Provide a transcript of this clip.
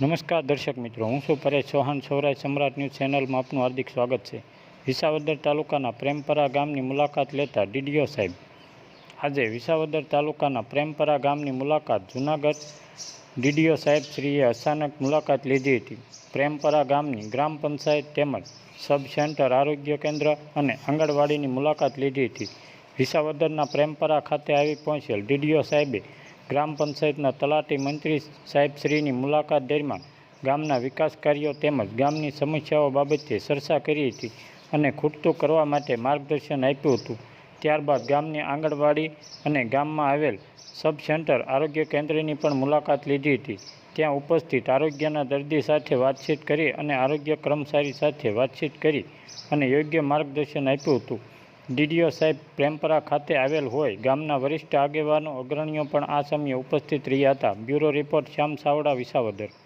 નમસ્કાર દર્શક મિત્રો, હું છું પરેશ ચૌહાણ સૌરાજ સમ્રાટ ન્યૂઝ ચેનલમાં આપનું હાર્દિક સ્વાગત છે. વિસાવદર તાલુકાના પ્રેમપરા ગામની મુલાકાત લેતા ડીડીઓ સાહેબ. આજે વિસાવદર તાલુકાના પ્રેમપરા ગામની મુલાકાત જૂનાગઢ ડીડીઓ સાહેબ શ્રીએ અચાનક મુલાકાત લીધી હતી. પ્રેમપરા ગામની ગ્રામ પંચાયત તેમજ સબ સેન્ટર આરોગ્ય કેન્દ્ર અને આંગણવાડીની મુલાકાત લીધી હતી. વિસાવદરના પ્રેમપરા ખાતે આવી પહોંચેલ ડીડીઓ સાહેબે ગ્રામ પંચાયતના તલાટી મંત્રી સાહેબશ્રીની મુલાકાત દરમિયાન ગામના વિકાસ કાર્યો તેમજ ગામની સમસ્યાઓ બાબતે ચર્ચા કરી હતી અને ખૂટતું કરવા માટે માર્ગદર્શન આપ્યું હતું. ત્યારબાદ ગામની આંગણવાડી અને ગામમાં આવેલ સબ સેન્ટર આરોગ્ય કેન્દ્રની પણ મુલાકાત લીધી હતી. ત્યાં ઉપસ્થિત આરોગ્યના દર્દી સાથે વાતચીત કરી અને આરોગ્ય કર્મચારી સાથે વાતચીત કરી અને યોગ્ય માર્ગદર્શન આપ્યું હતું. ડીડીઓ સાહેબ પ્રેમપરા ખાતે આવેલ હોય. ગામના વરિષ્ઠ આગેવાનો, અગ્રણીઓ પણ આ સમયે ઉપસ્થિત રહ્યા હતા. Bureau report, Shyam Savda, Visavadar.